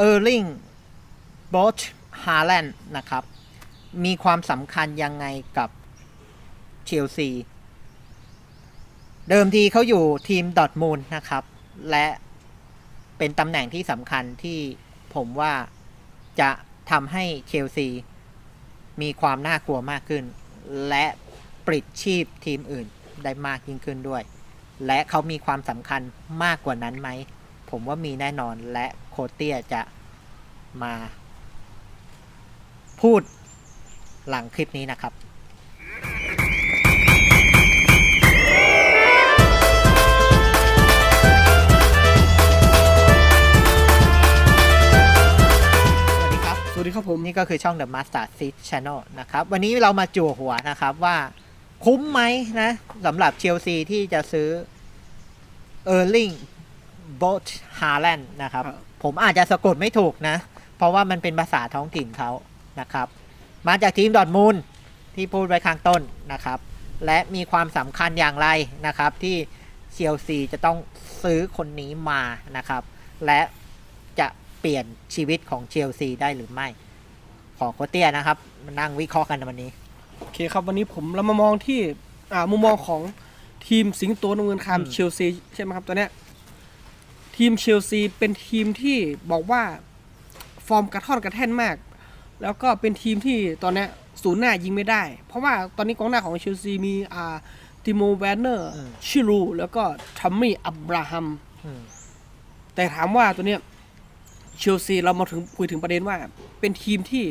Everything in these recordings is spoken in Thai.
เออร์ลิงบอชฮาแลนด์นะครับ มีความสำคัญยังไงกับเชลซี เดิมทีเขาอยู่ทีมดอทมูลนะครับ และเป็นตำแหน่งที่สำคัญที่ผมว่าจะทำให้เชลซี มีความน่ากลัวมากขึ้น และปลิดชีพทีมอื่นได้มากยิ่งขึ้นด้วย และเขามีความสำคัญมากกว่านั้นไหม ผมว่ามีแน่นอนและ โคเตียจะมาพูดหลังคลิปนี้นะครับสวัสดีครับสวัสดีครับผม นี่ก็คือช่อง The Master Seed Channel นะครับ วันนี้เรามาจั่วหัวนะครับว่าคุ้มไหมนะสำหรับเชลซีที่จะซื้อเออร์ลิงโบทฮาแลนด์นะครับครับ ผมอาจจะสะกดไม่ถูกนะ เพราะว่ามันเป็นภาษาท้องถิ่นเขานะครับ มาจากทีมดอร์ทมูลที่พูดไว้ข้างต้นนะครับ และมีความสำคัญอย่างไรนะครับ ที่เชลซีจะต้องซื้อคนนี้มานะครับ และจะเปลี่ยนชีวิตของเชลซีได้หรือไม่ ขอโคชเตียนะครับมานั่งวิเคราะห์กันในวันนี้ โอเคครับวันนี้ผมเรามามองที่อ่ามุมมองของทีมสิงโตน้ำเงินคามอืมเชลซีใช่ไหมครับตัวเนี้ย ทีมเชลซีเป็นทีมที่บอกว่าฟอร์มกระท่อนกระแท่นมาก แล้วก็เป็นทีมที่ตอนเนี้ยศูนย์หน้ายิงไม่ได้ เพราะว่าตอนนี้กองหน้าของเชลซีมีอ่าติโมแวนเนอร์อืมชิรูแล้วก็ทัมมี่อับราฮัมอืมแต่ถามว่าตัวเนี้ยเชลซีเรามาถึงคุยถึงประเด็นว่า เป็นทีมที่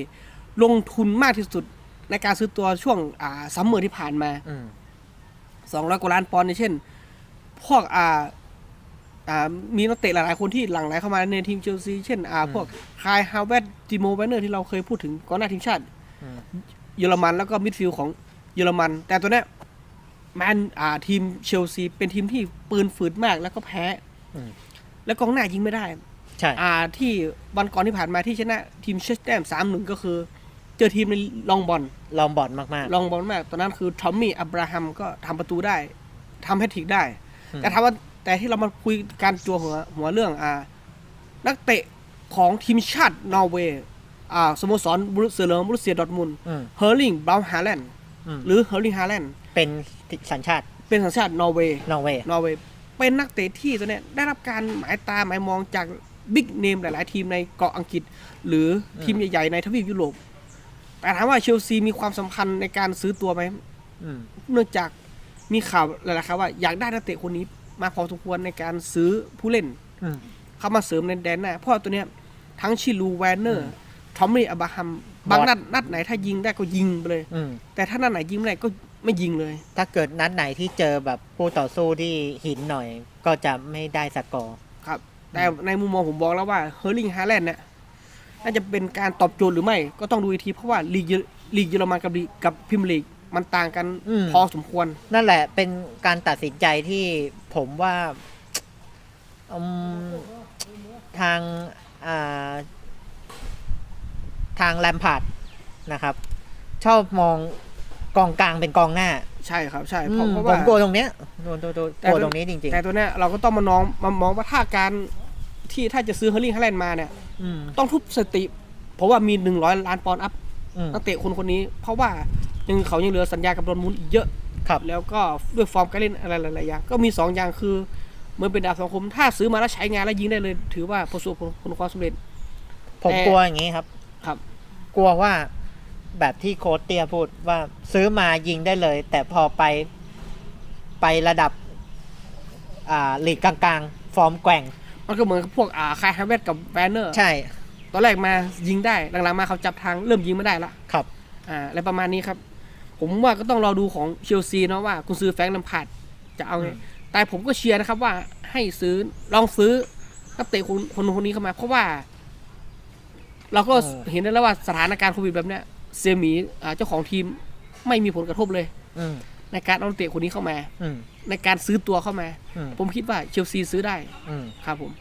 ลงทุนมากที่สุดในการซื้อตัวช่วงอ่าซัมเมอร์ที่ผ่านมาอืม200กว่าล้านปอนด์เนี่ยเช่น พวกอ่าอ่า มีนักเตะหลายๆคนที่หลั่งไหลเข้ามาในทีมเชลซีเช่นอ่าพวกคายฮาวเวตติโมแวนเนอร์ที่เราเคยพูดถึงก่อนหน้าทีมชาติอืมเยอรมันแล้วก็มิดฟิลด์ของเยอรมัน แต่ตัวเนี้ยแมนอ่าทีมเชลซีเป็นทีมที่ปืนฝืดมากแล้วก็แพ้อืมแล้วกองหน้ายิงไม่ได้ใช่อ่าที่วันก่อนที่ผ่านมาที่ชนะทีมเชสแตมสามหนึ่งก็คือ เจอทีมในลองบอลลองบอลมากลองบอลมาก ตอนนั้นคือทอมมี่อับราฮัมก็ทำประตูได้ทำแฮตทริกได้อืมแต่ถามว่า แต่ที่เรามาคุยการจัวหัวหัวเรื่องอ่า นักเตะของทีมชาตินอร์เวย์อ่าสโมสรบรุเซเลอร์บรุเซียดอร์ทมุนด์ๆอืมเฮอร์ลิงบราวน์ฮาแลนด์อืมหรือเฮอร์ลิงฮาแลนด์เป็นสัญชาติเป็นสัญชาตินอร์เวย์ นอร์เวย์ นอร์เวย์เป็นนักเตะที่ตัวเนี้ยได้รับการหมายตาหมายมองจากบิ๊กเนมหลาย ๆ ทีมในเกาะอังกฤษ หรือทีมใหญ่ ๆ ในทวีปยุโรป แต่ถามว่าเชลซีมีความสำคัญในการซื้อตัวไหม อืม เนื่องจากมีข่าวหลายๆข่าวว่าอยากได้นักเตะคนนี้ มาพอสมควรในการซื้อผู้เล่นอืมเข้ามาเสริมในแดนหน้าเพราะว่าตัวเนี้ยทั้งชิลูแวนเนอร์ทอมมี่อับราฮัมบางบอสนัดนัดไหนถ้ายิงได้ก็ยิงไปเลยอืมแต่ถ้านัดไหนยิงไม่ได้ก็ไม่ยิงเลย ถ้าเกิดนัดไหนที่เจอแบบผู้ต่อสู้ที่หินหน่อย ก็จะไม่ได้สกอร์ครับ แต่ในมุมมองผมบอกแล้วว่าเฮอร์ลิงฮาแลนด์เนี่ยน่าจะเป็นการตอบโจทย์หรือไม่ ก็ต้องดูอีกทีเพราะว่าลีกเยอลีกเยอรมันกับลีกกับพิมยร์ลีก มันต่างกันอืม พอสมควร นั่นแหละเป็นการตัดสินใจที่ผมว่าอืมทางอ่าทางแลมพาร์ดนะครับ ชอบมองกองกลางเป็นกองหน้าใช่ครับ ใช่อืเพราะมเพราะผว่ามกลัวตรงเนี้ยกลัวตัวตัวแต่กลัวตรงนี้จริงแต่ตัวเนี้ยเราก็ต้องมานองมามองว่าถ้าการที่ถ้าจะซื้อเฮอร์ลิงฮาแลนด์มาเนี่ย ๆอืมต้องทุบสถิติ เพราะว่ามี 100 ล้านปอนด์อัพอืมนักเตะคนคนนี้ เพราะว่า ยังเขายังเหลือสัญญากับดอร์ทมุนด์อีกเยอะครับแล้วก็ด้วยฟอร์มการเล่นอะไรหลายๆอย่างก็มี 2 อย่างคือเหมือนเป็นดาบสองคม ถ้าซื้อมาแล้วใช้งานแล้วยิงได้เลย ถือว่าประสบผลความสำเร็จ ผมแต่กลัวอย่างนี้ครับ ครับ กลัวว่าแบบที่โค้ชเตียพูดว่าซื้อมายิงได้เลย แต่พอไปไประดับ อ่าลีกกลางๆ ฟอร์มแกว่ง มันก็เหมือนกับพวกอ่าคายฮาเวตกับแวนเนอร์ ใช่ ตอนแรกมายิงได้หลังๆมาเขาจับทางเริ่มยิงไม่ได้ละครับ อ่าอะไรประมาณนี้ครับ ผมว่าก็ต้องรอดูของเชลซีเนาะว่า คุณซื้อแฟรงค์ลัมพาร์ดจะเอาไงอืมแต่ผมก็เชียร์นะครับว่าให้ซื้อลองซื้อนักเตะคนคนคนนี้เข้ามา เพราะว่า เราก็เห็นได้แล้วว่าสถานการณ์โควิดแบบเนี้ยเซียหมีอ่าเจ้าของทีมไม่มีผลกระทบเลยอืมในการเอานักเตะคนนี้เข้ามาอืมในการซื้อตัวเข้ามาอืมผมคิดว่าเชลซีซื้อได้อืมครับผม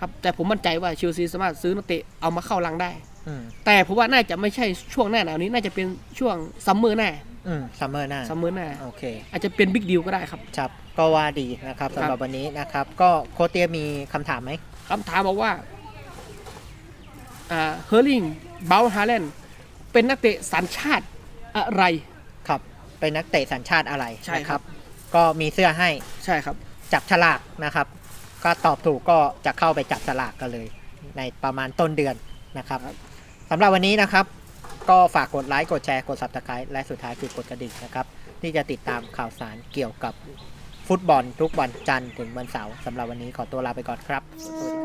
ครับ แต่ผมมั่นใจว่าเชลซีสามารถซื้อนักเตะเอามาเข้ารังได้อืม แต่ผมว่าน่าจะไม่ใช่ช่วงหน้าหนาวนี้น่าจะเป็นช่วงซัมเมอร์หน้าอืมซัมเมอร์หน้าซัมเมอร์หน้าโอเค อาจจะเป็นบิ๊กดีลก็ได้ครับครับก็ว่าดีนะครับครับสำหรับวันนี้นะครับ ก็โค้ชเตียมีคำถามไหมคำถามบอกว่าอ่าเฮอร์ลิงเบลฮาแลนด์เป็นนักเตะสัญชาติอะไรครับ เป็นนักเตะสัญชาติอะไรใช่นะคครัรับบก็มีเสื้อให้ใช่ครับ จับฉลากนะครับ ก็ตอบถูกก็จะเข้าไปจับฉลากกันเลย ในประมาณต้นเดือนนะครับ สำหรับวันนี้นะครับ ก็ฝากกดไลค์กดแชร์กด subscribe และสุดท้ายคือกดกระดิ่งนะครับที่จะติดตามข่าวสารเกี่ยวกับฟุตบอลทุกวันจันทร์ถึงวันเสาร์สำหรับวันนี้ขอตัวลาไปก่อนครับสวัสดีครับ